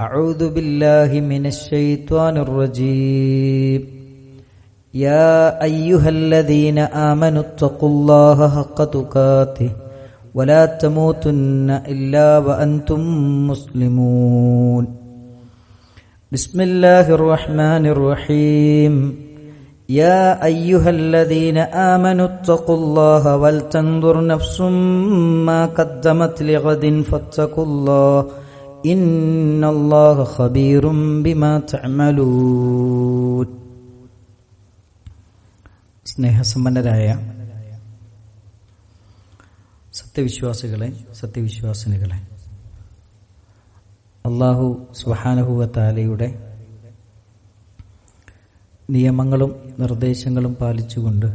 أعوذ بالله من الشيطان الرجيم. يا أيها الذين آمنوا اتقوا الله حق تقاته ولا تموتن إلا وأنتم مسلمون. بسم الله الرحمن الرحيم. يا أيها الذين آمنوا اتقوا الله ولتنظر نفس ما قدمت لغد فاتقوا الله إن الله خبير بما تعملون സ്നേഹസമ്പന്നരായ സത്യവിശ്വാസികളെ സത്യവിശ്വാസിനികളെ അള്ളാഹു സുഹാനഹുവത്താലയുടെ നിയമങ്ങളും നിർദ്ദേശങ്ങളും പാലിച്ചുകൊണ്ട്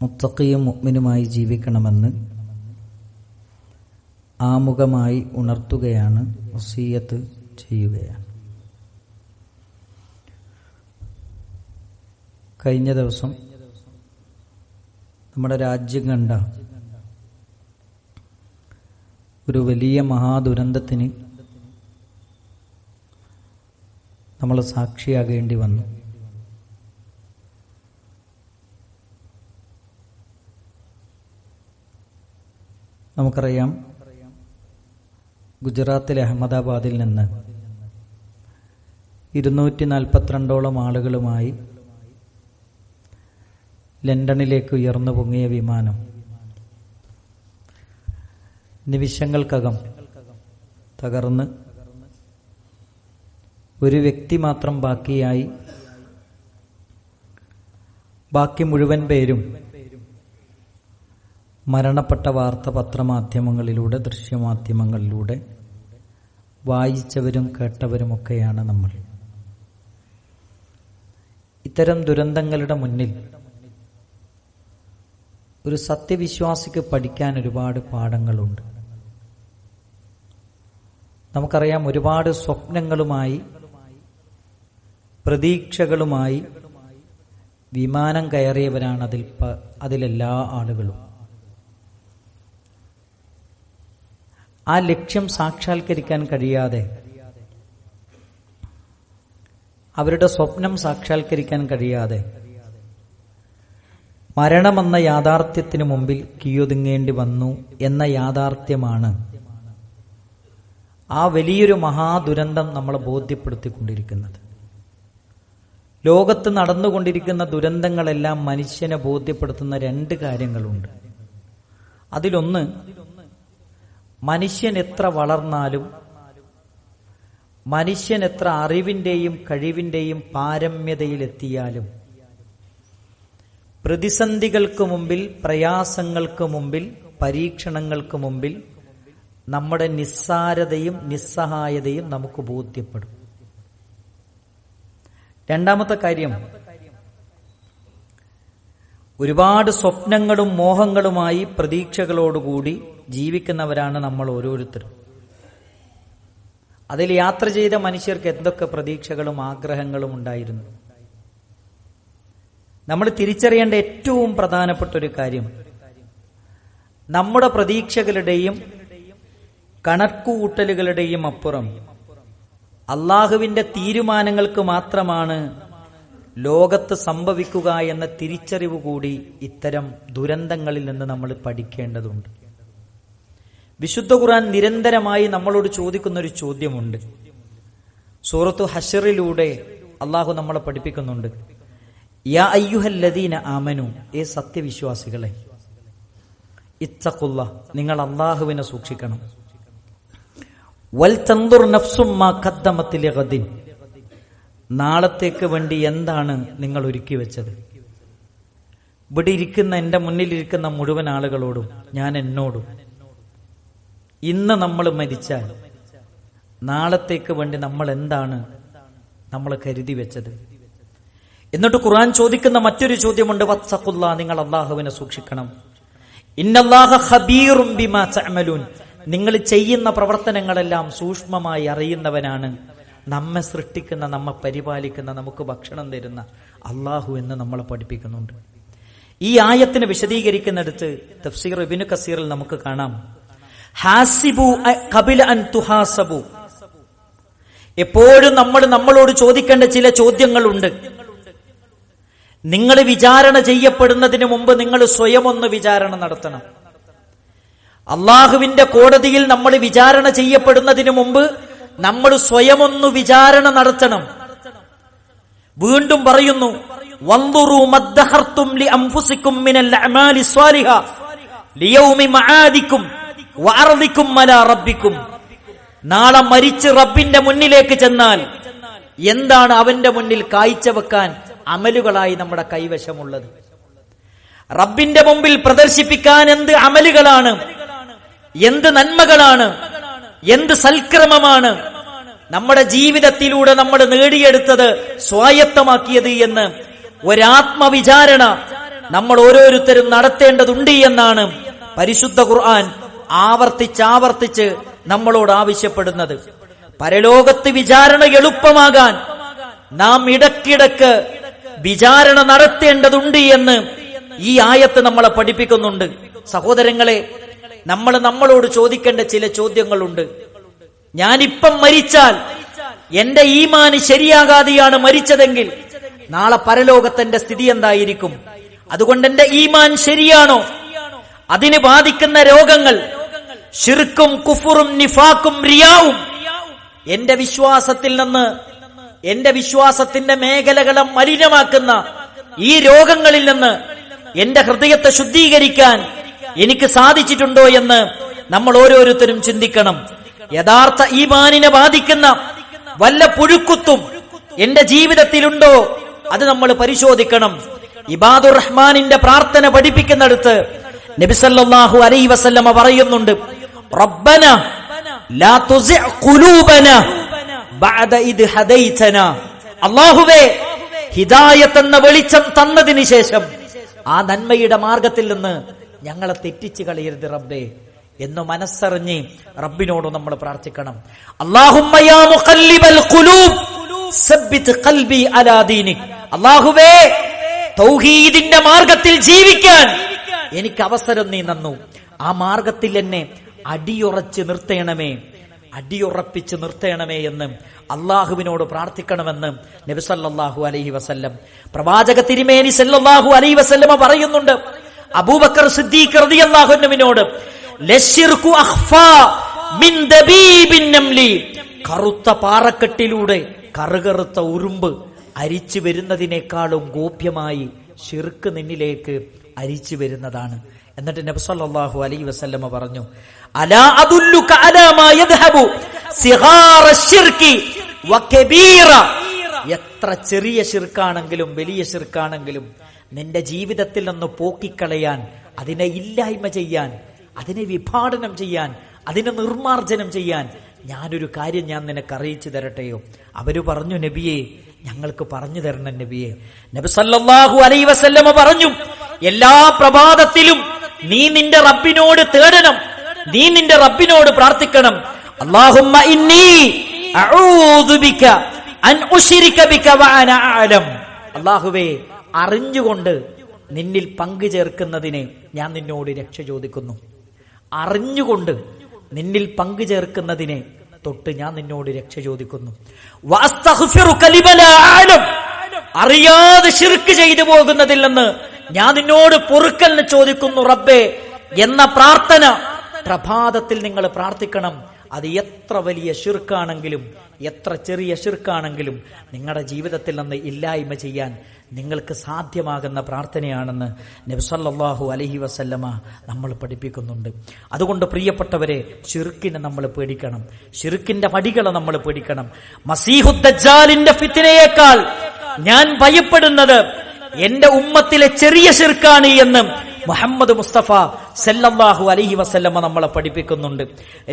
മുത്തക്കിയും മുഗ്മിനുമായി ജീവിക്കണമെന്ന് ആമുഖമായി ഉണർത്തുകയാണ് വസീയത്ത് ചെയ്യുകയാണ്. കഴിഞ്ഞ ദിവസം നമ്മുടെ രാജ്യം കണ്ട ഒരു വലിയ മഹാദുരന്തത്തിന് നമ്മൾ സാക്ഷിയാകേണ്ടി വന്നു. നമുക്കറിയാം ഗുജറാത്തിലെ അഹമ്മദാബാദിൽ നിന്ന് ഇരുന്നൂറ്റി നാൽപ്പത്തിരണ്ടോളം ആളുകളുമായി ലണ്ടനിലേക്ക് ഉയർന്നു പൊങ്ങിയ വിമാനം നിമിഷങ്ങൾക്കകം തകർന്ന് ഒരു വ്യക്തി മാത്രം ബാക്കിയായി. ബാക്കി മുഴുവൻ പേരും മരണപ്പെട്ട വാർത്ത പത്രമാധ്യമങ്ങളിലൂടെ ദൃശ്യമാധ്യമങ്ങളിലൂടെ വായിച്ചവരും കേട്ടവരുമൊക്കെയാണ് നമ്മൾ. ഇത്തരം ദുരന്തങ്ങളുടെ മുന്നിൽ ഒരു സത്യവിശ്വാസിക്ക് പഠിക്കാൻ ഒരുപാട് പാഠങ്ങളുണ്ട്. നമുക്കറിയാം ഒരുപാട് സ്വപ്നങ്ങളുമായി പ്രതീക്ഷകളുമായി വിമാനം കയറിയവരാണ് അതിൽ അതിലെല്ലാ ആളുകളും. ആ ലക്ഷ്യം സാക്ഷാത്കരിക്കാൻ കഴിയാതെ അവരുടെ സ്വപ്നം സാക്ഷാത്കരിക്കാൻ കഴിയാതെ മരണമെന്ന യാഥാർത്ഥ്യത്തിന് മുമ്പിൽ കീയൊതുങ്ങേണ്ടി വന്നു എന്ന യാഥാർത്ഥ്യമാണ് ആ വലിയൊരു മഹാദുരന്തം നമ്മളെ ബോധ്യപ്പെടുത്തിക്കൊണ്ടിരിക്കുന്നത്. ലോകത്ത് നടന്നുകൊണ്ടിരിക്കുന്ന ദുരന്തങ്ങളെല്ലാം മനുഷ്യനെ ബോധ്യപ്പെടുത്തുന്ന രണ്ട് കാര്യങ്ങളുണ്ട്. അതിലൊന്ന് മനുഷ്യൻ എത്ര വളർന്നാലും മനുഷ്യൻ എത്ര അറിവിന്റെയും കഴിവിന്റെയും പാരമ്യതയിലെത്തിയാലും പ്രതിസന്ധികൾക്ക് മുമ്പിൽ പ്രയാസങ്ങൾക്ക് മുമ്പിൽ പരീക്ഷണങ്ങൾക്ക് മുമ്പിൽ നമ്മുടെ നിസ്സാരതയും നിസ്സഹായതയും നമുക്ക് ബോധ്യപ്പെടും. രണ്ടാമത്തെ കാര്യം ഒരുപാട് സ്വപ്നങ്ങളും മോഹങ്ങളുമായി പ്രതീക്ഷകളോടുകൂടി ജീവിക്കുന്നവരാണ് നമ്മൾ ഓരോരുത്തരും അതിൽ യാത്ര ചെയ്ത മനുഷ്യർക്ക് എന്തൊക്കെ പ്രതീക്ഷകളും ആഗ്രഹങ്ങളും ഉണ്ടായിരുന്നു? നമ്മൾ തിരിച്ചറിയേണ്ട ഏറ്റവും പ്രധാനപ്പെട്ട ഒരു കാര്യം നമ്മുടെ പ്രതീക്ഷകളുടെയും കണക്കുകൂട്ടലുകളുടെയും അപ്പുറം അള്ളാഹുവിന്റെ തീരുമാനങ്ങൾക്ക് മാത്രമാണ് ലോകത്ത് സംഭവിക്കുക എന്ന തിരിച്ചറിവ് കൂടി ഇത്തരം ദുരന്തങ്ങളിൽ നിന്ന് നമ്മൾ പഠിക്കേണ്ടതുണ്ട്. വിശുദ്ധ ഖുർആൻ നിരന്തരമായി നമ്മളോട് ചോദിക്കുന്ന ഒരു ചോദ്യമുണ്ട്. സൂറത്തു ഹഷറിലൂടെ അള്ളാഹു നമ്മളെ പഠിപ്പിക്കുന്നുണ്ട്. യാ അയ്യുഹല്ലദീന ആമനു ഏ സത്യവിശ്വാസികളെ ഇത്തക്കുള്ള നിങ്ങൾ അള്ളാഹുവിനെ സൂക്ഷിക്കണം. വൽ തന്തുർ ഗദിൻ നാളത്തേക്ക് വേണ്ടി എന്താണ് നിങ്ങൾ ഒരുക്കി വെച്ചത്? ഇവിടെ ഇരിക്കുന്ന എന്റെ മുന്നിലിരിക്കുന്ന മുഴുവൻ ആളുകളോടും ഞാൻ എന്നോടും. ഇന്ന് നമ്മൾ മരിച്ചാൽ നാളത്തേക്ക് വേണ്ടി നമ്മൾ എന്താണ് നമ്മൾ കരുതി വെച്ചത്? എന്നിട്ട് ഖുർആൻ ചോദിക്കുന്ന മറ്റൊരു ചോദ്യമുണ്ട് വത്സഖുല്ല നിങ്ങൾ അള്ളാഹുവിനെ സൂക്ഷിക്കണം. നിങ്ങൾ ചെയ്യുന്ന പ്രവർത്തനങ്ങളെല്ലാം സൂക്ഷ്മമായി അറിയുന്നവനാണ്. നമ്മെ സൃഷ്ടിക്കുന്ന നമ്മെ പരിപാലിക്കുന്ന നമുക്ക് ഭക്ഷണം തരുന്ന അള്ളാഹു എന്ന് നമ്മളെ പഠിപ്പിക്കുന്നുണ്ട്. ഈ ആയത്തിന് വിശദീകരിക്കുന്നിടത്ത് തഫ്സീർ ഇബിനു കസീറിൽ നമുക്ക് കാണാം. ഹാസിബു കപില അൻ തുഹാസബു. എപ്പോഴും നമ്മൾ നമ്മളോട് ചോദിക്കേണ്ട ചില ചോദ്യങ്ങളുണ്ട്. നിങ്ങൾ വിചാരണ ചെയ്യപ്പെടുന്നതിന് മുമ്പ് നിങ്ങൾ സ്വയം ഒന്ന് വിചാരണ നടത്തണം. അള്ളാഹുവിന്റെ കോടതിയിൽ നമ്മൾ വിചാരണ ചെയ്യപ്പെടുന്നതിന് മുമ്പ് നമ്മൾ സ്വയം ഒന്ന് വിചാരണ നടത്തണം. വീണ്ടും പറയുന്നു നാളെ മരിച്ച് റബ്ബിന്റെ മുന്നിലേക്ക് ചെന്നാൽ എന്താണ് അവന്റെ മുന്നിൽ കാഴ്ചവെക്കാൻ അമലുകളായി നമ്മുടെ കൈവശമുള്ളത്? റബ്ബിന്റെ മുമ്പിൽ പ്രദർശിപ്പിക്കാൻ എന്ത് അമലുകളാണ്? എന്ത് നന്മകളാണ്? എന്ത് സൽക്രമമാണ് നമ്മുടെ ജീവിതത്തിലൂടെ നമ്മൾ നേടിയെടുത്തത് സ്വായത്തമാക്കിയത് എന്ന് ഒരാത്മവിചാരണ നമ്മൾ ഓരോരുത്തരും നടത്തേണ്ടതുണ്ട് എന്നാണ് പരിശുദ്ധ ഖുർആൻ ആവർത്തിച്ചാവർത്തിച്ച് നമ്മളോട് ആവശ്യപ്പെടുന്നത്. പരലോകത്ത് വിചാരണ എളുപ്പമാകാൻ നാം ഇടക്കിടക്ക് വിചാരണ നടത്തേണ്ടതുണ്ട് എന്ന് ഈ ആയത്ത് നമ്മളെ പഠിപ്പിക്കുന്നുണ്ട്. സഹോദരങ്ങളെ നമ്മൾ നമ്മളോട് ചോദിക്കേണ്ട ചില ചോദ്യങ്ങളുണ്ട്. ഞാനിപ്പം മരിച്ചാൽ എന്റെ ഈമാന് ശരിയാകാതെയാണ് മരിച്ചതെങ്കിൽ നാളെ പരലോകത്തിന്റെ സ്ഥിതി എന്തായിരിക്കും? അതുകൊണ്ട് എന്റെ ഈമാൻ ശരിയാണോ? അതിന് ബാധിക്കുന്ന രോഗങ്ങൾ ഷിർക്കും കുഫുറും നിഫാക്കും റിയാവും എന്റെ വിശ്വാസത്തിൽ നിന്ന് എന്റെ വിശ്വാസത്തിന്റെ മേഖലകളെ മലിനമാക്കുന്ന ഈ രോഗങ്ങളിൽ നിന്ന് എന്റെ ഹൃദയത്തെ ശുദ്ധീകരിക്കാൻ എനിക്ക് സാധിച്ചിട്ടുണ്ടോ എന്ന് നമ്മൾ ഓരോരുത്തരും ചിന്തിക്കണം. യഥാർത്ഥ ഈ ഈമാനിനെ ബാധിക്കുന്ന വല്ല പുഴുക്കുത്തും എന്റെ ജീവിതത്തിലുണ്ടോ? അത് നമ്മൾ പരിശോധിക്കണം. ഇബാദുർ റഹ്മാനിന്റെ പ്രാർത്ഥന പഠിപ്പിക്കുന്നിടത്ത് നബിസല്ലാഹു അലൈ വസല്ലമ പറയുന്നുണ്ട് റബ്ബന ലാ ബഅദ ഹിദായത്ത് എന്ന വെളിച്ചം തന്നതിന് ശേഷം ആ നന്മയുടെ മാർഗത്തിൽ നിന്ന് ഞങ്ങളെ തെറ്റിച്ച് കളയരുത് റബ്ബേ എന്ന് മനസ്സറിഞ്ഞ് റബ്ബിനോട് നമ്മൾ പ്രാർത്ഥിക്കണം. അല്ലാഹുവേ തൗഹീദിന്റെ മാർഗത്തിൽ ജീവിക്കാൻ എനിക്ക് അവസരം നീ നന്നു ആ മാർഗത്തിൽ എന്നെ അടിയുറച്ച് നിർത്തേണമേ അടിയുറപ്പിച്ച് നിർത്തേണമേ എന്ന് അള്ളാഹുവിനോട് പ്രാർത്ഥിക്കണമെന്ന് നബിസല്ലാഹു അലൈഹി വസല്ലം പ്രവാചക തിരുമേനി സല്ലാഹു അലൈഹി വസല്ലമ പറയുന്നുണ്ട്. അബൂബക്കർ സിദ്ദീഖ് മിൻ ദബീബിൻ നംലി. കറുത്ത പാറക്കെട്ടിലൂടെ കറുകറുത്ത ഉറുമ്പ് അരിച്ചു വരുന്നതിനേക്കാളും ഗോപ്യമായി ഷിർക്ക് നിന്നിലേക്ക് അരിച്ചു വരുന്നതാണ്. എന്നിട്ട് നബ്സല്ലാഹു അലൈ വസല്ലമ പറഞ്ഞു അലാ യദ്ഹബു എത്ര ചെറിയ ശിർക്കാണെങ്കിലും വലിയ ശിർക്കാണെങ്കിലും നിന്റെ ജീവിതത്തിൽ നിന്ന് പോക്കിക്കളയാൻ അതിനെ ഇല്ലായ്മ ചെയ്യാൻ അതിനെ വിഭാടനം ചെയ്യാൻ അതിനെ നിർമാർജനം ചെയ്യാൻ ഞാനൊരു കാര്യം ഞാൻ നിനക്ക് അറിയിച്ചു തരട്ടെയോ? അവർ പറഞ്ഞു നബിയെ ഞങ്ങൾക്ക് പറഞ്ഞു തരണം നബിയെ. നബി സല്ലല്ലാഹു അലൈഹി വസല്ലമ പറഞ്ഞു എല്ലാ പ്രഭാതത്തിലും നീ നിന്റെ റബ്ബിനോട് തേടണം നീ നിന്റെ റബ്ബിനോട് പ്രാർത്ഥിക്കണം. ബിക അൻ ഉശ്രിക ബിക അല്ലാഹുവേ അറിഞ്ഞുകൊണ്ട് നിന്നിൽ പങ്കു ചേർക്കുന്നതിനെ ഞാൻ നിന്നോട് രക്ഷ ചോദിക്കുന്നു. അറിഞ്ഞുകൊണ്ട് നിന്നിൽ പങ്കു ചേർക്കുന്നതിനെ തൊട്ട് ഞാൻ നിന്നോട് രക്ഷ ചോദിക്കുന്നു. അറിയാതെ ശിർക്ക് ചെയ്തു പോകുന്നതിൽ നിന്ന് ഞാൻ നിന്നോട് പൊറുക്കലിന് ചോദിക്കുന്നു റബ്ബേ എന്ന പ്രാർത്ഥന പ്രഭാതത്തിൽ നിങ്ങൾ പ്രാർത്ഥിക്കണം. അത് എത്ര വലിയ ഷിർക്കാണെങ്കിലും എത്ര ചെറിയ ഷിർക്കാണെങ്കിലും നിങ്ങളുടെ ജീവിതത്തിൽ നിന്ന് ഇല്ലായ്മ ചെയ്യാൻ നിങ്ങൾക്ക് സാധ്യമാകുന്ന പ്രാർത്ഥനയാണെന്ന് നബ്സല്ലാഹു അലഹി വസല്ലമ നമ്മൾ പഠിപ്പിക്കുന്നുണ്ട്. അതുകൊണ്ട് പ്രിയപ്പെട്ടവരെ ഷിർക്കിനെ നമ്മൾ പേടിക്കണം. ഷിർക്കിന്റെ പടികളെ നമ്മൾ പേടിക്കണം. മസീഹുദ്ദാലിന്റെ ഫിത്തിനയേക്കാൾ ഞാൻ ഭയപ്പെടുന്നത് എന്റെ ഉമ്മത്തിലെ ചെറിയ ഷിർക്കാണ് എന്ന് മുഹമ്മദ് മുസ്തഫ സല്ലല്ലാഹു അലഹി വസല്ലമ്മ നമ്മളെ പഠിപ്പിക്കുന്നുണ്ട്.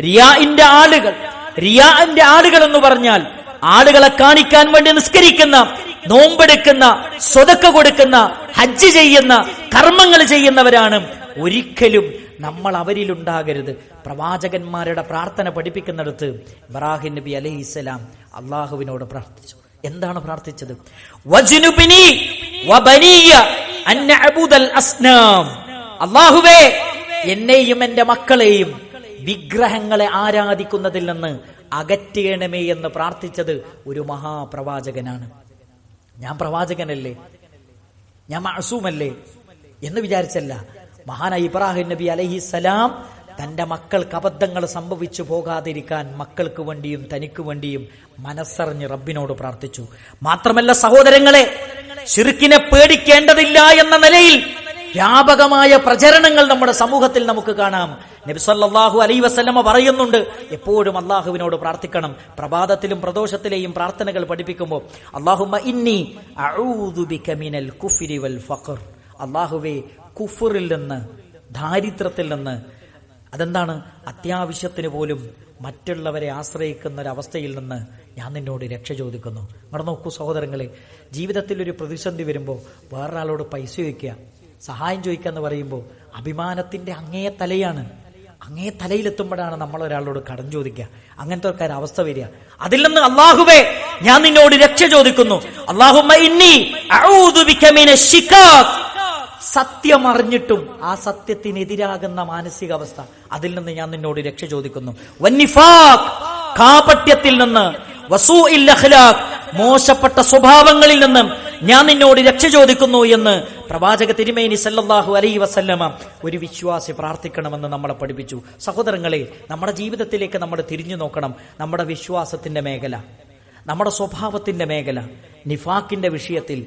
റിയാഇന്റെ ആളുകൾ റിയാഇന്റെ ആളുകൾ എന്ന് പറഞ്ഞാൽ ആളുകളെ കാണിക്കാൻ വേണ്ടി നിസ്കരിക്കുന്ന നോമ്പെടുക്കുന്ന സ്വതക്ക കൊടുക്കുന്ന ഹജ്ജ് ചെയ്യുന്ന കർമ്മങ്ങൾ ചെയ്യുന്നവരാണ്. ഒരിക്കലും നമ്മൾ അവരിലുണ്ടാകരുത്. പ്രവാചകന്മാരുടെ പ്രാർത്ഥന പഠിപ്പിക്കുന്നിടത്ത് ഇബ്രാഹിം നബി അലൈഹി ഇസ്ലാം അള്ളാഹുവിനോട് പ്രാർത്ഥിച്ചു. എന്താണ് പ്രാർത്ഥിച്ചത്? അള്ളാഹുവേ എന്നെയും എന്റെ മക്കളെയും വിഗ്രഹങ്ങളെ ആരാധിക്കുന്നതിൽ നിന്ന് അകറ്റേണമേ എന്ന് പ്രാർത്ഥിച്ചത് ഒരു മഹാപ്രവാചകനാണ്. ഞാൻ പ്രവാചകനല്ലേ? ഞാൻ മഅസൂമല്ലേ എന്ന് വിചാരിച്ചല്ല. മഹാന ഇബ്രാഹിം നബി അലഹി സലാം തന്റെ മക്കൾക്ക് അബദ്ധങ്ങൾ സംഭവിച്ചു പോകാതിരിക്കാൻ മക്കൾക്ക് വേണ്ടിയും തനിക്ക് വേണ്ടിയും മനസ്സറിഞ്ഞ് റബ്ബിനോട് പ്രാർത്ഥിച്ചു. മാത്രമല്ല സഹോദരങ്ങളെ ഷിർക്കിനെ പേടിക്കേണ്ടതില്ല എന്ന നിലയിൽ വ്യാപകമായ പ്രചരണങ്ങൾ നമ്മുടെ സമൂഹത്തിൽ നമുക്ക് കാണാം. നബി അലൈ അലൈഹി വസല്ലമ പറയുന്നുണ്ട് എപ്പോഴും അള്ളാഹുവിനോട് പ്രാർത്ഥിക്കണം. പ്രഭാതത്തിലും പ്രദോഷത്തിലെയും പ്രാർത്ഥനകൾ പഠിപ്പിക്കുമ്പോൾ അള്ളാഹുമ്മ ഇന്നി മിനൽ വൽ ഫഖർ. നിന്ന് ദാരിദ്ര്യത്തിൽ നിന്ന് അതെന്താണ്? അത്യാവശ്യത്തിന് പോലും മറ്റുള്ളവരെ ആശ്രയിക്കുന്ന ഒരു അവസ്ഥയിൽ നിന്ന് ഞാൻ നിന്നോട് രക്ഷ ചോദിക്കുന്നു. അവിടെ നോക്കൂ സഹോദരങ്ങളെ ജീവിതത്തിൽ ഒരു പ്രതിസന്ധി വരുമ്പോൾ വേറൊരാളോട് പൈസ ചോദിക്കുക. സഹായം ചോദിക്കുക എന്ന് പറയുമ്പോൾ അഭിമാനത്തിന്റെ അങ്ങേ തലയാണ്. അങ്ങേ തലയിലെത്തുമ്പോഴാണ് നമ്മൾ ഒരാളോട് കടം ചോദിക്കുക. അങ്ങനത്തെ ഒരു അവസ്ഥ വരിക. അതിൽ നിന്ന് അള്ളാഹുവേ ഞാൻ നിന്നോട് രക്ഷ ചോദിക്കുന്നു. സത്യം ആ സത്യത്തിനെതിരാകുന്ന മാനസികാവസ്ഥ. അതിൽ നിന്ന് ഞാൻ നിന്നോട് രക്ഷ ചോദിക്കുന്നു. കാപട്യത്തിൽ നിന്ന്. അഖ്ലാഖ്. മോശപ്പെട്ട സ്വഭാവങ്ങളിൽ നിന്ന് ഞാൻ നിന്നോട് രക്ഷ ചോദിക്കുന്നു എന്ന് പ്രവാചക തിരുമേനി സല്ലാഹു അലൈ വസല്ലമ ഒരു വിശ്വാസി പ്രാർത്ഥിക്കണമെന്ന് നമ്മളെ പഠിപ്പിച്ചു. സഹോദരങ്ങളെ നമ്മുടെ ജീവിതത്തിലേക്ക് നമ്മൾ തിരിഞ്ഞു നോക്കണം. നമ്മുടെ വിശ്വാസത്തിന്റെ മേഖല നമ്മുടെ സ്വഭാവത്തിന്റെ മേഖല നിഫാക്കിന്റെ വിഷയത്തിൽ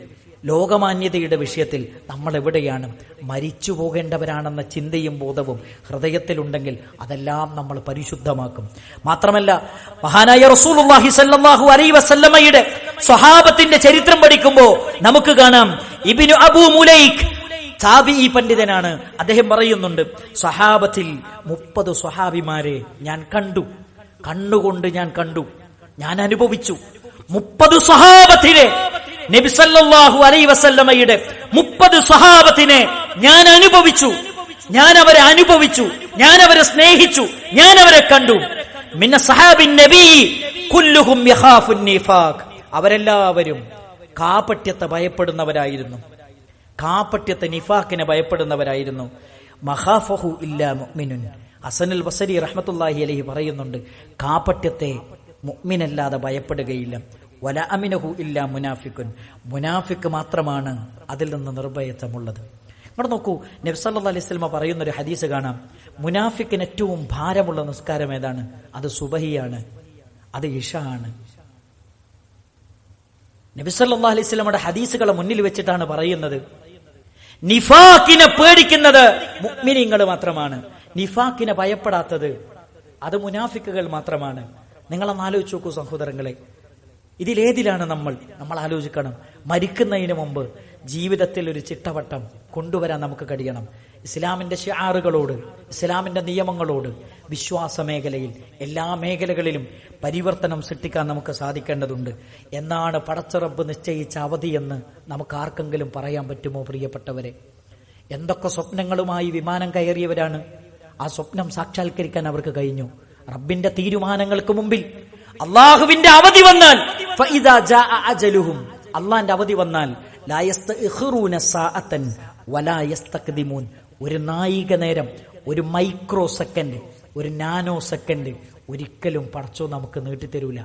ലോകമാന്യതയുടെ വിഷയത്തിൽ നമ്മൾ എവിടെയാണ് മരിച്ചു പോകേണ്ടവരാണെന്ന ചിന്തയും ബോധവും ഹൃദയത്തിലുണ്ടെങ്കിൽ അതെല്ലാം നമ്മൾ പരിശുദ്ധമാക്കും. മാത്രമല്ല മഹാനായ റസൂലുള്ളാഹി സല്ലല്ലാഹു അലൈഹി വസല്ലമയുടെ സ്വഹാബത്തിന്റെ ചരിത്രം പഠിക്കുമ്പോൾ നമുക്ക് കാണാം ഇബിനു അബൂ മുലൈഖ് ഈ പണ്ഡിതനാണ്. അദ്ദേഹം പറയുന്നുണ്ട് സ്വഹാബത്തിൽ മുപ്പത് സ്വഹാബിമാരെ ഞാൻ കണ്ടു. കണ്ണുകൊണ്ട് ഞാൻ കണ്ടു. ഞാൻ അനുഭവിച്ചു. മുപ്പത് സ്വഹാബത്തിലെ നബിസല്ലാഹു അലൈ വസല്ലമയുടെ മുപ്പത് സഹാബത്തിനെ ഞാൻ അനുഭവിച്ചു. ഞാൻ അവരെ അനുഭവിച്ചു. ഞാൻ അവരെ സ്നേഹിച്ചു. ഞാൻ അവരെ കണ്ടു. സഹാബിൻ നബി കുല്ലുഹും അവരെല്ലാവരും കാപട്യത്തെ ഭയപ്പെടുന്നവരായിരുന്നു. കാപട്യത്തെ നിഫാക്കിനെ ഭയപ്പെടുന്നവരായിരുന്നു. മഹാഫഹു ഇല്ലാ മുഅ്മിനുൻ. ഹസനുൽ ബസരി റഹ്മത്തുള്ളാഹി അലൈഹി പറയുന്നുണ്ട് കാപട്യത്തെ മുഅ്മിനല്ലാതെ ഭയപ്പെടുകയില്ല. വല അമിനഹു ഇല്ല മുനാഫിക്കുൻ മുനാഫിക്ക് മാത്രമാണ് അതിൽ നിന്ന് നിർഭയത്വമുള്ളത്. ഇവിടെ നോക്കൂ നബ്സല്ലാ അലൈഹി സ്വലമ പറയുന്ന ഒരു ഹദീസ് കാണാം. മുനാഫിക്കിന് ഏറ്റവും ഭാരമുള്ള നിസ്കാരം ഏതാണ്? അത് സുബഹിയാണ്. അത് ഇഷ ആണ് നബിസല്ലാ അലൈഹി സ്വലമയുടെ ഹദീസുകളെ മുന്നിൽ വെച്ചിട്ടാണ് പറയുന്നത്. നിഫാക്കിനെ പേടിക്കുന്നത് മുഗ്മിനിങ്ങൾ മാത്രമാണ്. നിഫാക്കിനെ ഭയപ്പെടാത്തത് അത് മുനാഫിക്കുകൾ മാത്രമാണ്. നിങ്ങളൊന്ന് ആലോചിച്ച് നോക്കൂ സഹോദരങ്ങളെ. ഇതിലേതിലാണ് നമ്മൾ? നമ്മൾ ആലോചിക്കണം. മരിക്കുന്നതിന് മുമ്പ് ജീവിതത്തിൽ ഒരു ചിട്ടവട്ടം കൊണ്ടുവരാൻ നമുക്ക് കഴിയണം. ഇസ്ലാമിന്റെ ഷിയാറുകളോട് ഇസ്ലാമിന്റെ നിയമങ്ങളോട് വിശ്വാസ മേഖലയിൽ എല്ലാ മേഖലകളിലും പരിവർത്തനം സൃഷ്ടിക്കാൻ നമുക്ക് സാധിക്കേണ്ടതുണ്ട്. എന്നാണ് പടച്ചറബ് നിശ്ചയിച്ച അവധിയെന്ന് നമുക്ക് ആർക്കെങ്കിലും പറയാൻ പറ്റുമോ പ്രിയപ്പെട്ടവരെ? എന്തൊക്കെ സ്വപ്നങ്ങളുമായി വിമാനം കയറിയവരാണ്? ആ സ്വപ്നം സാക്ഷാത്കരിക്കാൻ അവർക്ക് കഴിഞ്ഞു. റബ്ബിന്റെ തീരുമാനങ്ങൾക്ക് മുമ്പിൽ അള്ളാഹുവിന്റെ അവധി വന്നാൽ അജലുഹും. അള്ളാന്റെ അവധി വന്നാൽ ഒരു നായിക നേരം ഒരു മൈക്രോ സെക്കൻഡ് ഒരു നാനോ സെക്കൻഡ് ഒരിക്കലും പടച്ചോ നമുക്ക് നീട്ടിത്തരൂല.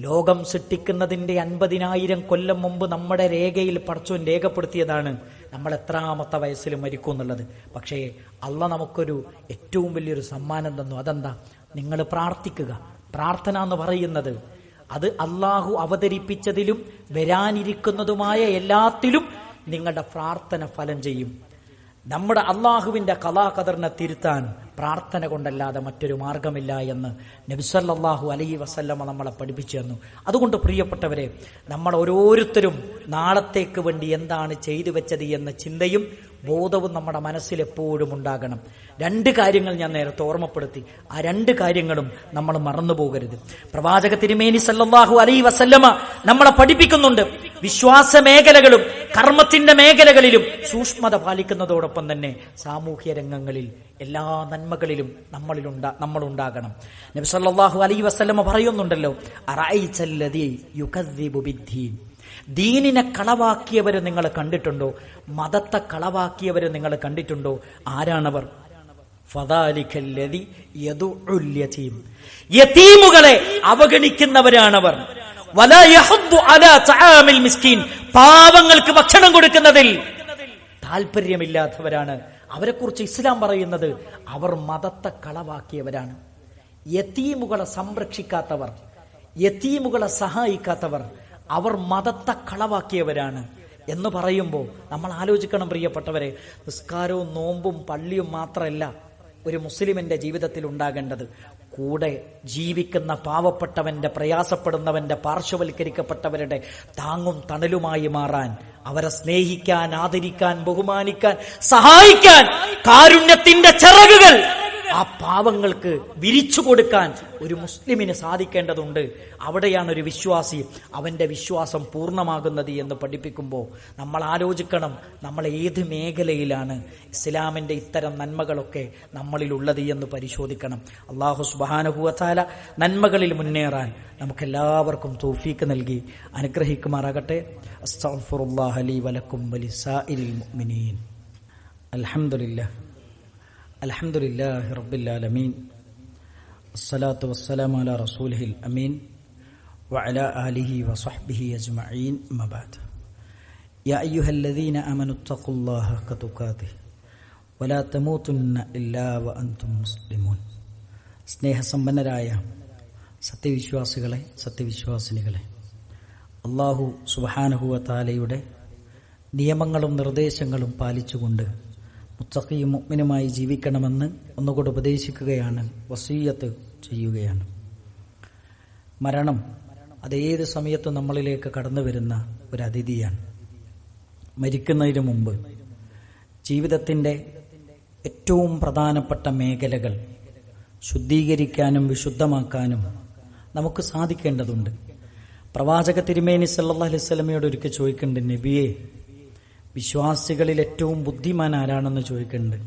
ലോകം സൃഷ്ടിക്കുന്നതിന്റെ അൻപതിനായിരം കൊല്ലം മുമ്പ് നമ്മുടെ രേഖയിൽ പടച്ചോൻ രേഖപ്പെടുത്തിയതാണ് നമ്മൾ എത്രാമത്തെ വയസ്സിൽ മരിക്കും എന്നുള്ളത്. പക്ഷേ അള്ള നമുക്കൊരു ഏറ്റവും വലിയൊരു സമ്മാനം തന്നു. അതെന്താ? നിങ്ങൾ പ്രാർത്ഥിക്കുക. പ്രാർത്ഥന എന്ന് പറയുന്നത് അത് അള്ളാഹു അവതരിപ്പിച്ചതിലും വരാനിരിക്കുന്നതുമായ എല്ലാത്തിലും നിങ്ങളുടെ പ്രാർത്ഥന ഫലം ചെയ്യും. നമ്മുടെ അള്ളാഹുവിന്റെ കലാകദറിനെ തിരുത്താൻ പ്രാർത്ഥന കൊണ്ടല്ലാതെ മറ്റൊരു മാർഗമില്ല എന്ന് നബിസല്ലാഹു അലൈ വസല്ലമ്മ നമ്മളെ പഠിപ്പിച്ചു തന്നു. അതുകൊണ്ട് പ്രിയപ്പെട്ടവരെ നമ്മൾ ഓരോരുത്തരും നാളത്തേക്ക് വേണ്ടി എന്താണ് ചെയ്തു വെച്ചത് എന്ന ചിന്തയും ബോധവും നമ്മുടെ മനസ്സിൽ എപ്പോഴും ഉണ്ടാകണം. രണ്ട് കാര്യങ്ങൾ ഞാൻ നേരത്തെ ഓർമ്മപ്പെടുത്തി. ആ രണ്ട് കാര്യങ്ങളും നമ്മൾ മറന്നു പോകരുത്. പ്രവാചക തിരുമേനി സല്ലാഹു അലൈ വസല്ലമ നമ്മളെ പഠിപ്പിക്കുന്നുണ്ട്. വിശ്വാസ മേഖലകളും കർമ്മത്തിന്റെ മേഖലകളിലും സൂക്ഷ്മത പാലിക്കുന്നതോടൊപ്പം തന്നെ സാമൂഹ്യ രംഗങ്ങളിൽ എല്ലാ നന്മകളിലും നമ്മളിലുണ്ടാ നമ്മളുണ്ടാകണം നബി സല്ലല്ലാഹു അലൈ വസല്ലമ പറയുന്നുണ്ടല്ലോ ബിദ്ദീൻ. ദീനിനെ കളവാക്കിയവരെ നിങ്ങൾ കണ്ടിട്ടുണ്ടോ? മതത്തെ കളവാക്കിയവരെ നിങ്ങൾ കണ്ടിട്ടുണ്ടോ? ആരാണവർ? യതീമുകളെ അവഗണിക്കുന്നവരാണവർ. പാവങ്ങൾക്ക് ഭക്ഷണം കൊടുക്കുന്നതിൽ താല്പര്യമില്ലാത്തവരാണ് അവരെക്കുറിച്ച് ഇസ്ലാം പറയുന്നത് അവർ മതത്തെ കളവാക്കിയവരാണ്. യത്തീമുകളെ സംരക്ഷിക്കാത്തവർ യത്തീമുകളെ സഹായിക്കാത്തവർ അവർ മതത്തെ കളവാക്കിയവരാണ് എന്ന് പറയുമ്പോൾ നമ്മൾ ആലോചിക്കണം പ്രിയപ്പെട്ടവരെ നിസ്കാരവും നോമ്പും പള്ളിയും മാത്രമല്ല ഒരു മുസ്ലിമിന്റെ ജീവിതത്തിൽ ഉണ്ടാകേണ്ടത്. കൂടെ ജീവിക്കുന്ന പാവപ്പെട്ടവന്റെ പ്രയാസപ്പെടുന്നവന്റെ പാർശ്വവൽക്കരിക്കപ്പെട്ടവരുടെ താങ്ങും തണലുമായി മാറാൻ അവരെ സ്നേഹിക്കാൻ ആദരിക്കാൻ ബഹുമാനിക്കാൻ സഹായിക്കാൻ കാരുണ്യത്തിന്റെ ചിറകുകൾ ആ പാവങ്ങൾക്ക് വിരിച്ചു കൊടുക്കാൻ ഒരു മുസ്ലിമിന് സാധിക്കേണ്ടതുണ്ട്. അവിടെയാണ് ഒരു വിശ്വാസി. അവന്റെ വിശ്വാസം പൂർണമാകുന്നത് എന്ന് പഠിപ്പിക്കുമ്പോൾ നമ്മൾ ആലോചിക്കണം നമ്മൾ ഏത് മേഖലയിലാണ് ഇസ്ലാമിന്റെ ഇത്തരം നന്മകളൊക്കെ നമ്മളിൽ നമ്മളിലുള്ളത് എന്ന് പരിശോധിക്കണം. അള്ളാഹു സുബാനുഭവത്താല നന്മകളിൽ മുന്നേറാൻ നമുക്കെല്ലാവർക്കും തോഫീക്ക് നൽകി അനുഗ്രഹിക്കുമാറാകട്ടെ. അസ്തഗ്ഫിറുല്ലാഹ ലീ വലക്കും അൽഹംദുലില്ലാഹ്. الحمد لله رب العالمين الصلاة والسلام على رسوله الأمين وعلى آله وصحبه أجمعين ما بعد يا أيها الذين آمنوا اتقوا الله حق تقاته ولا تموتن إلا وأنتم مسلمون സ്നേഹസമ്പന്നരായ സത്യവിശ്വാസികളെ സത്യവിശ്വാസിനികളെ അള്ളാഹു സുബഹാനഹുവ താലയുടെ നിയമങ്ങളും നിർദ്ദേശങ്ങളും പാലിച്ചുകൊണ്ട് മുത്തഖിയും മുഗ്മിനുമായി ജീവിക്കണമെന്ന് ഒന്നുകൂടെ ഉപദേശിക്കുകയാണ് വസീയത്ത് ചെയ്യുകയാണ്. മരണം അതേത് സമയത്തും നമ്മളിലേക്ക് കടന്നു വരുന്ന ഒരു അതിഥിയാണ് മരിക്കുന്നതിന് മുമ്പ് ജീവിതത്തിന്റെ ഏറ്റവും പ്രധാനപ്പെട്ട മേഖലകൾ ശുദ്ധീകരിക്കാനും വിശുദ്ധമാക്കാനും നമുക്ക് സാധിക്കേണ്ടതുണ്ട്. പ്രവാചക തിരുമേനി സല്ലാ അലൈവലമയോട് ഒരിക്കൽ ചോദിക്കുന്നുണ്ട് നബിയെ വിശ്വാസികളിൽ ഏറ്റവും ബുദ്ധിമാൻ ആരാണെന്ന് ചോദിക്കുന്നുണ്ട്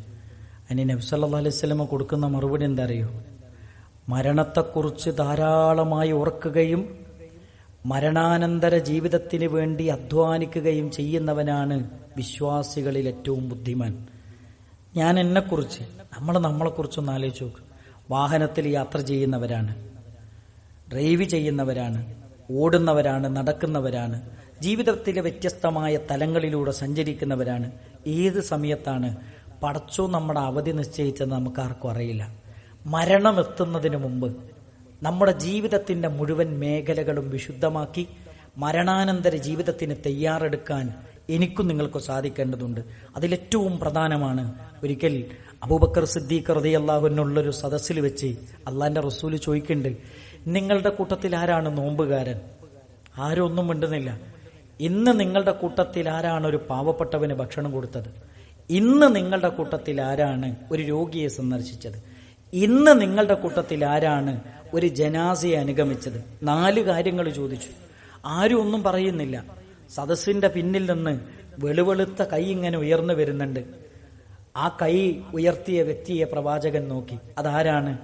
അതിന് നബി അലൈവല്ലമ കൊടുക്കുന്ന മറുപടി എന്താ അറിയോ മരണത്തെക്കുറിച്ച് ധാരാളമായി ഓർക്കുകയും മരണാനന്തര ജീവിതത്തിന് വേണ്ടി അധ്വാനിക്കുകയും ചെയ്യുന്നവനാണ് വിശ്വാസികളിൽ ഏറ്റവും ബുദ്ധിമാൻ. ഞാൻ എന്നെക്കുറിച്ച് നമ്മൾ നമ്മളെക്കുറിച്ചൊന്ന് ആലോചിച്ച് നോക്ക്. വാഹനത്തിൽ യാത്ര ചെയ്യുന്നവരാണ് ഡ്രൈവ് ചെയ്യുന്നവരാണ് ഓടുന്നവരാണ് നടക്കുന്നവരാണ് ജീവിതത്തിലെ വ്യത്യസ്തമായ തലങ്ങളിലൂടെ സഞ്ചരിക്കുന്നവരാണ്. ഏത് സമയത്താണ് പടച്ചോ നമ്മുടെ അവധി നിശ്ചയിച്ചത് നമുക്ക് ആർക്കും അറിയില്ല. മരണം എത്തുന്നതിന് മുമ്പ് നമ്മുടെ ജീവിതത്തിന്റെ മുഴുവൻ മേഖലകളും വിശുദ്ധമാക്കി മരണാനന്തര ജീവിതത്തിന് തയ്യാറെടുക്കാൻ എനിക്കും നിങ്ങൾക്കും സാധിക്കേണ്ടതുണ്ട്. അതിലേറ്റവും പ്രധാനമാണ് ഒരിക്കൽ അബൂബക്കർ സിദ്ദീഖ് റതി അള്ളാഹുവിനുള്ളൊരു സദസ്സിൽ വെച്ച് അള്ളാന്റെ റസൂൽ ചോദിക്കുന്നുണ്ട് നിങ്ങളുടെ കൂട്ടത്തിൽ ആരാണ് നോമ്പുകാരൻ? ആരും ഒന്നും മിണ്ടുന്നില്ല. ഇന്ന് നിങ്ങളുടെ കൂട്ടത്തിൽ ആരാണ് ഒരു പാവപ്പെട്ടവന് ഭക്ഷണം കൊടുത്തത്? ഇന്ന് നിങ്ങളുടെ കൂട്ടത്തിൽ ആരാണ് ഒരു രോഗിയെ സന്ദർശിച്ചത്? ഇന്ന് നിങ്ങളുടെ കൂട്ടത്തിൽ ആരാണ് ഒരു ജനാസയെ അനുഗമിച്ചത്? നാല് കാര്യങ്ങൾ ചോദിച്ചു. ആരും ഒന്നും പറയുന്നില്ല. സദസ്സിന്റെ പിന്നിൽ നിന്ന് വെളുവെളുത്ത കൈ ഇങ്ങനെ ഉയർന്നു വരുന്നുണ്ട്. ആ കൈ ഉയർത്തിയ വ്യക്തിയെ പ്രവാചകൻ നോക്കി. അതാരാണ്?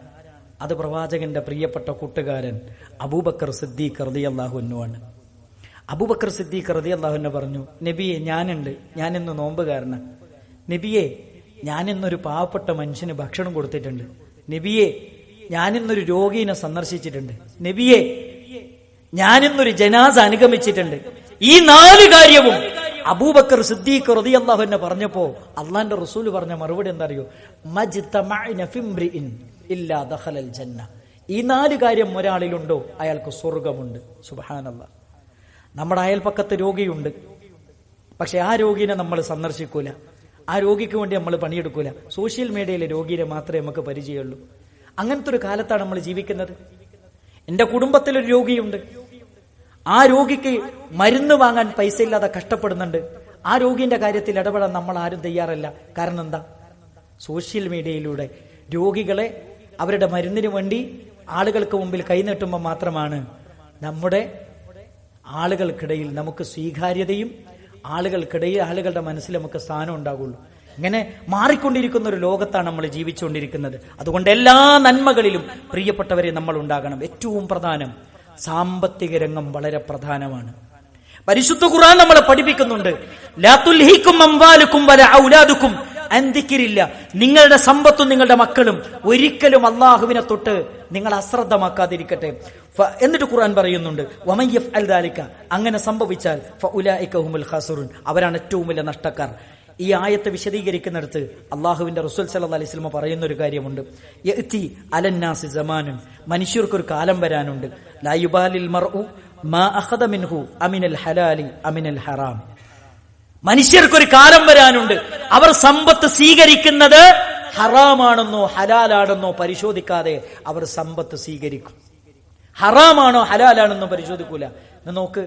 അത് പ്രവാചകന്റെ പ്രിയപ്പെട്ട കൂട്ടുകാരൻ അബൂബക്കർ സിദ്ദീഖ് റളിയല്ലാഹു അൻഹു ആണ്. അബൂബക്കർ സിദ്ദീഖ് റതി അള്ളാഹുന്നെ പറഞ്ഞു നബിയെ ഞാനുണ്ട്. ഞാനിന്ന് നോമ്പുകാരനാണ് നബിയെ ഞാനിന്നൊരു പാവപ്പെട്ട മനുഷ്യന് ഭക്ഷണം കൊടുത്തിട്ടുണ്ട്. നബിയെ ഞാനിന്നൊരു രോഗീനെ സന്ദർശിച്ചിട്ടുണ്ട്. നബിയെ ഞാനിന്നൊരു ജനാസ അനുഗമിച്ചിട്ടുണ്ട്. ഈ നാല് കാര്യവും അബൂബക്കർ സിദ്ദീഖ് റതി അള്ളാഹു എന്നെ പറഞ്ഞപ്പോ അള്ളാന്റെ റസൂൽ പറഞ്ഞ മറുപടി എന്താ ജന്ന. ഈ നാല് കാര്യം ഒരാളിലുണ്ടോ? അയാൾക്ക് സ്വർഗമുണ്ട് സുബഹാനല്ല. നമ്മുടെ അയൽപ്പക്കത്ത് രോഗിയുണ്ട്. പക്ഷെ ആ രോഗിനെ നമ്മൾ സന്ദർശിക്കൂല. ആ രോഗിക്ക് വേണ്ടി നമ്മൾ പണിയെടുക്കൂല. സോഷ്യൽ മീഡിയയിലെ രോഗിയെ മാത്രമേ നമുക്ക് പരിചയമുള്ളൂ. അങ്ങനത്തെ ഒരു കാലത്താണ് നമ്മൾ ജീവിക്കുന്നത്. എന്റെ കുടുംബത്തിൽ ഒരു രോഗിയുണ്ട്. ആ രോഗിക്ക് മരുന്ന് വാങ്ങാൻ പൈസ ഇല്ലാതെ കഷ്ടപ്പെടുന്നുണ്ട്. ആ രോഗിന്റെ കാര്യത്തിൽ ഇടപെടാൻ നമ്മൾ ആരും തയ്യാറല്ല. കാരണം എന്താ? സോഷ്യൽ മീഡിയയിലൂടെ രോഗികളെ അവരുടെ മരുന്നിന് വേണ്ടി ആളുകൾക്ക് മുമ്പിൽ കൈനീട്ടുമ്പോൾ മാത്രമാണ് നമ്മുടെ ആളുകൾക്കിടയിൽ നമുക്ക് സ്വീകാര്യതയും ആളുകൾക്കിടയിൽ ആളുകളുടെ മനസ്സിൽ നമുക്ക് സ്ഥാനം ഉണ്ടാകുള്ളൂ. ഇങ്ങനെ മാറിക്കൊണ്ടിരിക്കുന്ന ഒരു ലോകത്താണ് നമ്മൾ ജീവിച്ചുകൊണ്ടിരിക്കുന്നത്. അതുകൊണ്ട് എല്ലാ നന്മകളിലും പ്രിയപ്പെട്ടവരെ നമ്മൾ ഉണ്ടാകണം. ഏറ്റവും പ്രധാനം സാമ്പത്തിക രംഗം വളരെ പ്രധാനമാണ്. പരിശുദ്ധ ഖുർആൻ നമ്മളെ പഠിപ്പിക്കുന്നുണ്ട്. ലാത്തുൽഹിക്കും അംവാലുക്കും വല ഔലാദുക്കും. അന്തിക്കിരില്ല നിങ്ങളുടെ സമ്പത്തും നിങ്ങളുടെ മക്കളും ഒരിക്കലും അള്ളാഹുവിനെ തൊട്ട് നിങ്ങൾ അശ്രദ്ധമാക്കാതിരിക്കട്ടെ. എന്നിട്ട് ഖുർആൻ പറയുന്നുണ്ട് വമയ്യഫ് അൽ ദാലിക്ക അങ്ങനെ സംഭവിച്ചാൽ ഫ ഉലായിക ഹുമുൽ ഖാസിറുൻ അവരാണ് ഏറ്റവും വലിയ നഷ്ടക്കാർ. ഈ ആയത്തെ വിശദീകരിക്കുന്നിടത്ത് അള്ളാഹുവിന്റെ റസൂൽ സല്ല അലൈഹി വസല്ലം പറയുന്ന ഒരു കാര്യമുണ്ട്. എത്തി അലന്നാസി ജമാനുൻ മനുഷ്യർക്കൊരു കാലം വരാനുണ്ട്. ലായുബാലിൽ മർഉ മാ അഖദ മിൻഹു അമിനൽ ഹലാലി അമിനൽ ഹറാം മനുഷ്യർക്കൊരു കാലം വരാനുണ്ട്. അവർ സമ്പത്ത് സ്വീകരിക്കുന്നത് ഹറാമാണെന്നോ ഹലാലാണെന്നോ പരിശോധിക്കാതെ അവർ സമ്പത്ത് സ്വീകരിക്കും. ഹറാമാണോ ഹലാലാണെന്നോ പരിശോധിക്കൂല. നോക്ക്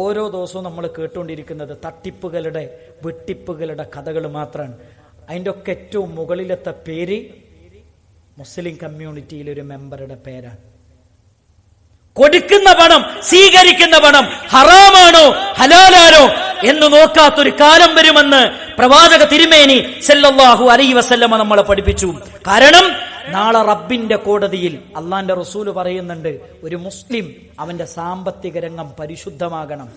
ഓരോ ദിവസവും നമ്മൾ കേട്ടുകൊണ്ടിരിക്കുന്നത് തട്ടിപ്പുകളുടെ വെട്ടിപ്പുകളുടെ കഥകൾ മാത്രമാണ് അതിന്റെ ഒക്കെ ഏറ്റവും മുകളിലത്തെ പേര് മുസ്ലിം കമ്മ്യൂണിറ്റിയിലെ ഒരു മെമ്പറുടെ പേരാണ്. കൊടുക്കുന്ന പണം സ്വീകരിക്കുന്ന പണം ഹറാമാണോ ഹലാലാണോ എന്ന് നോക്കാത്തൊരു കാലം വരുമെന്ന് പ്രവാചക തിരുമേനി സല്ലല്ലാഹു അലൈ വസല്ലമ നമ്മളെ പഠിപ്പിച്ചു. കാരണം നാളെ റബ്ബിന്റെ കോടതിയിൽ അള്ളാന്റെ റസൂൽ പറയുന്നുണ്ട് ഒരു മുസ്ലിം അവന്റെ സാമ്പത്തിക രംഗം പരിശുദ്ധമാകണം.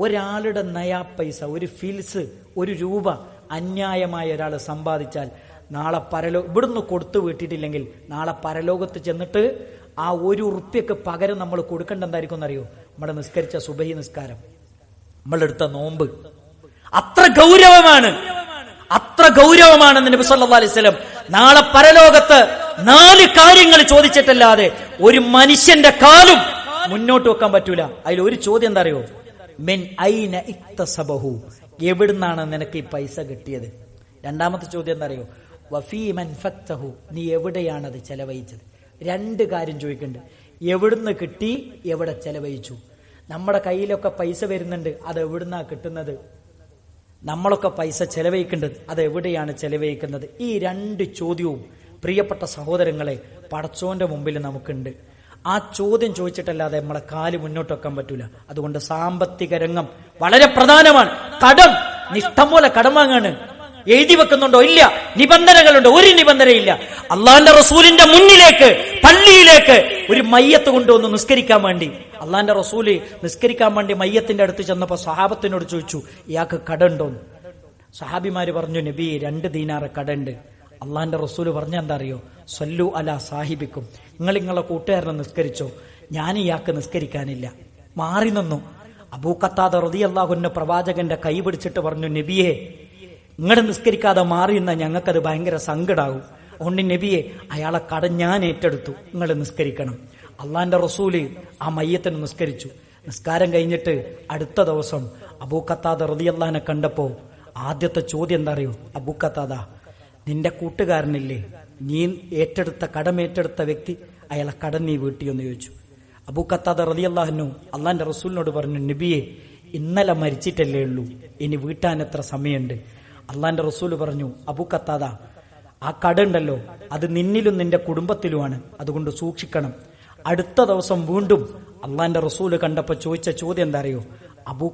ഒരാളുടെ നയാ പൈസ ഒരു ഫീൽസ് ഒരു രൂപ അന്യായമായ ഒരാൾ സമ്പാദിച്ചാൽ നാളെ പരലോ ഇവിടുന്ന് കൊടുത്തു വീട്ടിട്ടില്ലെങ്കിൽ നാളെ പരലോകത്ത് ചെന്നിട്ട് ആ ഒരു ഉറുപ്പ്യക്ക് പകരം നമ്മൾ കൊടുക്കേണ്ട എന്തായിരിക്കും എന്നറിയോ? നമ്മുടെ നിസ്കരിച്ച സുബഹി നിസ്കാരം. നമ്മളെടുത്ത നോമ്പ്. അത്ര ഗൗരവമാണ്. അത്ര ഗൗരവമാണ് നബി സല്ലല്ലാഹു അലൈഹി വസല്ലം നാളെ പരലോകത്ത് നാല് കാര്യങ്ങൾ ചോദിച്ചിട്ടല്ലാതെ ഒരു മനുഷ്യന്റെ കാലും മുന്നോട്ട് വെക്കാൻ പറ്റൂല. അതിൽ ഒരു ചോദ്യം എന്താ അറിയോ? മെൻ ഐന ഇക്തസബഹു. എവിടുന്നാണ് നിനക്ക് ഈ പൈസ കിട്ടിയത്? രണ്ടാമത്തെ ചോദ്യം എന്താ അറിയോ? വഫീമൻ മൻഫക്തഹു നീ അത് ചെലവഴിച്ചത്? രണ്ട് കാര്യം ചോദിക്കുന്നുണ്ട്. എവിടുന്ന് കിട്ടി? എവിടെ ചെലവഴിച്ചു? നമ്മുടെ കയ്യിലൊക്കെ പൈസ വരുന്നുണ്ട്. അത് എവിടുന്നാ കിട്ടുന്നത്? നമ്മളൊക്കെ പൈസ ചെലവഴിക്കേണ്ടത് അത് എവിടെയാണ് ചെലവഴിക്കുന്നത്? ഈ രണ്ട് ചോദ്യവും പ്രിയപ്പെട്ട സഹോദരങ്ങളെ പടച്ചോന്റെ മുമ്പിൽ നമുക്കുണ്ട്. ആ ചോദ്യം ചോദിച്ചിട്ടല്ലാതെ നമ്മളെ കാൽ മുന്നോട്ട് വെക്കാൻ പറ്റൂല. അതുകൊണ്ട് സാമ്പത്തിക രംഗം വളരെ പ്രധാനമാണ്. കടം. നിഷ്ടം പോലെ കടം വാങ്ങാണ്. എഴുതി വെക്കുന്നുണ്ടോ? ഇല്ല. നിബന്ധനകളുണ്ടോ. ഒരു നിബന്ധനയില്ല. അള്ളാന്റെ റസൂലിന്റെ മുന്നിലേക്ക് പള്ളിയിലേക്ക് ഒരു മയ്യത്ത് കൊണ്ടുവന്ന് നിസ്കരിക്കാൻ വേണ്ടി. അള്ളാന്റെ റസൂൽ നിസ്കരിക്കാൻ വേണ്ടി മയ്യത്തിന്റെ അടുത്ത് ചെന്നപ്പോ സഹാബത്തിനോട് ചോദിച്ചു ഇയാൾക്ക് കടണ്ടോന്ന് സഹാബിമാര് പറഞ്ഞു നബി രണ്ട് ദീനാറ് കടണ്ട് അള്ളാന്റെ റസൂൽ പറഞ്ഞ എന്താ അറിയോ സല്ലു അല സാഹിബിക്കും. നിങ്ങൾ നിങ്ങളെ കൂട്ടുകാരനെ നിസ്കരിച്ചോ? ഞാൻ ഇയാൾക്ക് നിസ്കരിക്കാനില്ല. മാറി നിന്നു. അബൂ അബൂക്കത്താദ റതി അള്ളാഹുന്റെ പ്രവാചകന്റെ കൈ പിടിച്ചിട്ട് പറഞ്ഞു നബിയെ ഇങ്ങടെ നിസ്കരിക്കാതെ മാറി എന്നാൽ ഞങ്ങൾക്കത് ഭയങ്കര സങ്കടാവും. അതുകൊണ്ട് നബിയെ അയാളെ കട ഞാൻ ഏറ്റെടുത്തു. നിങ്ങൾ നിസ്കരിക്കണം. അള്ളാന്റെ റസൂൽ ആ മയ്യത്തിന് നിസ്കരിച്ചു. നിസ്കാരം കഴിഞ്ഞിട്ട് അടുത്ത ദിവസം അബൂക്കത്താദ റതി അള്ളഹാനെ കണ്ടപ്പോ ആദ്യത്തെ ചോദ്യം എന്താ അറിയോ? അബൂക്കത്താദ നിന്റെ കൂട്ടുകാരനില്ലേ? നീ ഏറ്റെടുത്ത കടമേറ്റെടുത്ത വ്യക്തി അയാളെ കട നീ വീട്ടിയെന്ന് ചോദിച്ചു. അബൂക്കത്താദ റതി അള്ളാഹനു അള്ളാന്റെ റസൂലിനോട് പറഞ്ഞു നബിയെ ഇന്നലെ മരിച്ചിട്ടല്ലേ ഉള്ളൂ. ഇനി വീട്ടാൻ എത്ര സമയമുണ്ട്? അള്ളാന്റെ റസൂൽ പറഞ്ഞു അബൂക്കത്താദ ആ കട ഉണ്ടല്ലോ അത് നിന്നിലും നിന്റെ കുടുംബത്തിലുമാണ് അതുകൊണ്ട് സൂക്ഷിക്കണം. അടുത്ത ദിവസം വീണ്ടും അള്ളാന്റെ റസൂൽ കണ്ടപ്പോ ചോദിച്ച ചോദ്യം എന്താ അറിയോ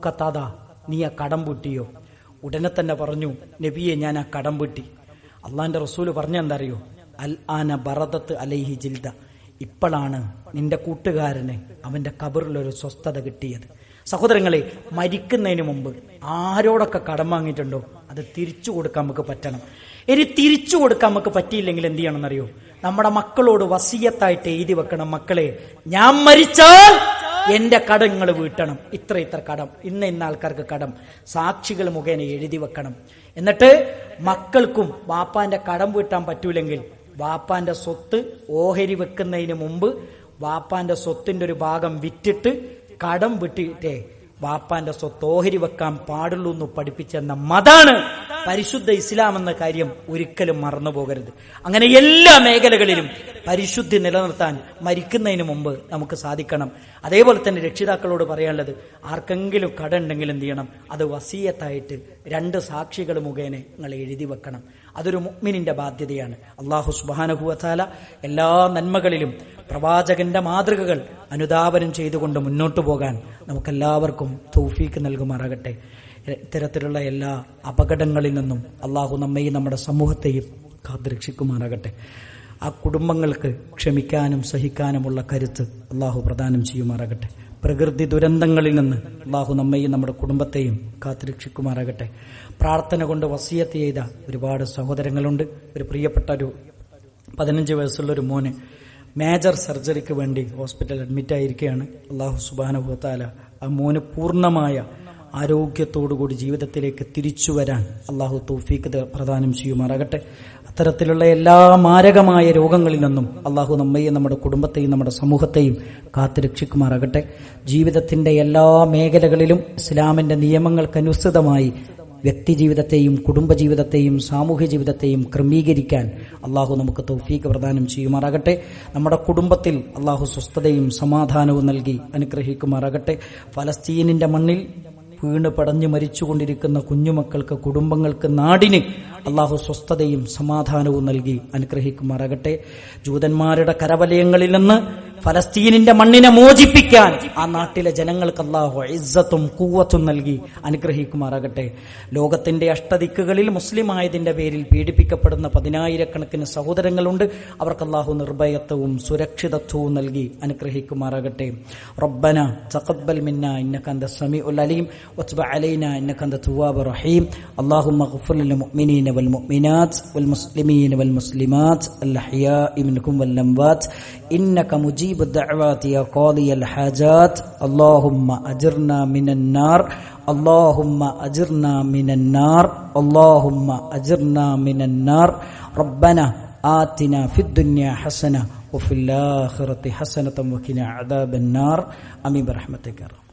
കത്താദ നീ ആ കടം പൂട്ടിയോ? ഉടനെ തന്നെ പറഞ്ഞു നബിയെ ഞാൻ ആ കടം പൂട്ടി. അള്ളാന്റെ റസൂൽ പറഞ്ഞ എന്താ അറിയോ അൽ ആന ബറദത്ത് അലൈഹി ജിൽദ ഇപ്പോഴാണ് നിന്റെ കൂട്ടുകാരന് അവന്റെ കബറിലൊരു സ്വസ്ഥത കിട്ടിയത്. സഹോദരങ്ങളെ മരിക്കുന്നതിന് മുമ്പ് ആരോടൊക്കെ കടം വാങ്ങിയിട്ടുണ്ടോ? അത് തിരിച്ചു കൊടുക്കാൻ നമുക്ക് പറ്റണം. ഇനി തിരിച്ചു കൊടുക്കാൻ നമുക്ക് പറ്റിയില്ലെങ്കിൽ എന്ത് ചെയ്യണമെന്നറിയോ? നമ്മുടെ മക്കളോട് വസീയത്തായിട്ട് എഴുതി വെക്കണം മക്കളെ. ഞാൻ മരിച്ചാൽ എന്റെ കടങ്ങൾ വീട്ടണം. ഇത്ര ഇത്ര കടം. ഇന്ന ഇന്ന ആൾക്കാർക്ക് കടം. സാക്ഷികൾ മുഖേന എഴുതി വെക്കണം. എന്നിട്ട് മക്കൾക്കും വാപ്പാന്റെ കടം വീട്ടാൻ പറ്റൂലെങ്കിൽ വാപ്പാന്റെ സ്വത്ത് ഓഹരി വെക്കുന്നതിന് മുമ്പ് വാപ്പാന്റെ സ്വത്തിന്റെ ഒരു ഭാഗം വിറ്റിട്ട് കടം വിട്ടിട്ടേ വാപ്പാന്റെ സ്വത്ത് ഓഹരി വെക്കാൻ പാടുള്ളൂ എന്ന് പഠിപ്പിച്ചെന്ന മതാണ് പരിശുദ്ധ ഇസ്ലാം എന്ന കാര്യം ഒരിക്കലും മറന്നു പോകരുത് അങ്ങനെ എല്ലാ മേഖലകളിലും പരിശുദ്ധി നിലനിർത്താൻ മരിക്കുന്നതിന് മുമ്പ് നമുക്ക് സാധിക്കണം. അതേപോലെ തന്നെ രക്ഷിതാക്കളോട് പറയാനുള്ളത് ആർക്കെങ്കിലും കട ഉണ്ടെങ്കിൽ എന്ത് ചെയ്യണം? അത് വസീയത്തായിട്ട് രണ്ട് സാക്ഷികൾ മുഖേന നിങ്ങൾ എഴുതി വെക്കണം. അതൊരു മുഅ്മിനിന്റെ ബാധ്യതയാണ്. അള്ളാഹു സുബാനഹുഅല എല്ലാ നന്മകളിലും പ്രവാചകന്റെ മാതൃകകൾ അനുദാപനം ചെയ്തുകൊണ്ട് മുന്നോട്ടു പോകാൻ നമുക്കെല്ലാവർക്കും തൗഫീക്ക് നൽകുമാറാകട്ടെ. ഇത്തരത്തിലുള്ള എല്ലാ അപകടങ്ങളിൽ നിന്നും അള്ളാഹു നമ്മയും നമ്മുടെ സമൂഹത്തെയും കാത്തുരക്ഷിക്കുമാറാകട്ടെ. ആ കുടുംബങ്ങൾക്ക് ക്ഷമിക്കാനും സഹിക്കാനുമുള്ള കരുത്ത് അള്ളാഹു പ്രദാനം ചെയ്യുമാറാകട്ടെ. പ്രകൃതി ദുരന്തങ്ങളിൽ നിന്ന് അള്ളാഹു നമ്മയും നമ്മുടെ കുടുംബത്തെയും കാത്തുരക്ഷിക്കുമാറാകട്ടെ. പ്രാർത്ഥന കൊണ്ട് വസീയത്ത് ചെയ്ത ഒരുപാട് സഹോദരങ്ങളുണ്ട്. ഒരു പ്രിയപ്പെട്ട ഒരു പതിനഞ്ച് വയസ്സുള്ള ഒരു മോന് മേജർ സർജറിക്ക് വേണ്ടി ഹോസ്പിറ്റലിൽ അഡ്മിറ്റ് ആയിരിക്കുകയാണ്. അള്ളാഹു സുബാനുഭവത്താല ആ മോന് പൂർണമായ ആരോഗ്യത്തോടുകൂടി ജീവിതത്തിലേക്ക് തിരിച്ചു വരാൻ അള്ളാഹു തൗഫീഖ് പ്രദാനം ചെയ്യുമാറാകട്ടെ. അത്തരത്തിലുള്ള എല്ലാ മാരകമായ രോഗങ്ങളിൽ നിന്നും അള്ളാഹു നമ്മയും നമ്മുടെ കുടുംബത്തെയും നമ്മുടെ സമൂഹത്തെയും കാത്തുരക്ഷിക്കുമാറാകട്ടെ. ജീവിതത്തിന്റെ എല്ലാ മേഖലകളിലും ഇസ്ലാമിന്റെ നിയമങ്ങൾക്കനുസൃതമായി വ്യക്തി ജീവിതത്തെയും കുടുംബജീവിതത്തെയും സാമൂഹ്യ ജീവിതത്തെയും ക്രമീകരിക്കാൻ അള്ളാഹു നമുക്ക് തൗഫീക്ക് പ്രദാനം ചെയ്യുമാറാകട്ടെ. നമ്മുടെ കുടുംബത്തിൽ അള്ളാഹു സ്വസ്ഥതയും സമാധാനവും നൽകി അനുഗ്രഹിക്കുമാറാകട്ടെ. ഫലസ്തീനിന്റെ മണ്ണിൽ വീണ് പടഞ്ഞു മരിച്ചുകൊണ്ടിരിക്കുന്ന കുഞ്ഞുമക്കൾക്ക് കുടുംബങ്ങൾക്ക് നാടിന് അള്ളാഹു സ്വസ്ഥതയും സമാധാനവും നൽകി അനുഗ്രഹിക്കുമാറാകട്ടെ. ജൂതന്മാരുടെ കരവലയങ്ങളിൽ നിന്ന് ഫലസ്തീനിന്റെ മണ്ണിനെ മോചിപ്പിക്കാൻ ആ നാട്ടിലെ ജനങ്ങൾക്ക് അള്ളാഹു ഇസ്സത്തും കൂവത്തും നൽകി അനുഗ്രഹിക്കുമാറാകട്ടെ. ലോകത്തിന്റെ അഷ്ടദിക്കുകളിൽ മുസ്ലിം ആയതിന്റെ പേരിൽ പീഡിപ്പിക്കപ്പെടുന്ന പതിനായിരക്കണക്കിന് സഹോദരങ്ങളുണ്ട്. അവർക്ക് അള്ളാഹു നിർഭയത്വവും സുരക്ഷിതത്വവും നൽകി അനുഗ്രഹിക്കുമാറാകട്ടെ. റബ്ബന തഖബ്ബൽ മിന്ന ഇന്നക സമി സമീഉൽ അലീം. وتب علينا إنك أنت التواب الرحيم. اللهم اغفر للمؤمنين والمؤمنات والمسلمين والمسلمات الأحياء منكم والأموات. إنك مجيب الدعوات يا قاضي الحاجات. اللهم أجرنا من النار. اللهم أجرنا من النار. اللهم أجرنا من النار. ربنا آتنا في الدنيا حسنة وفي الآخرة حسنة وقنا عذاب النار. آمين برحمتك رب.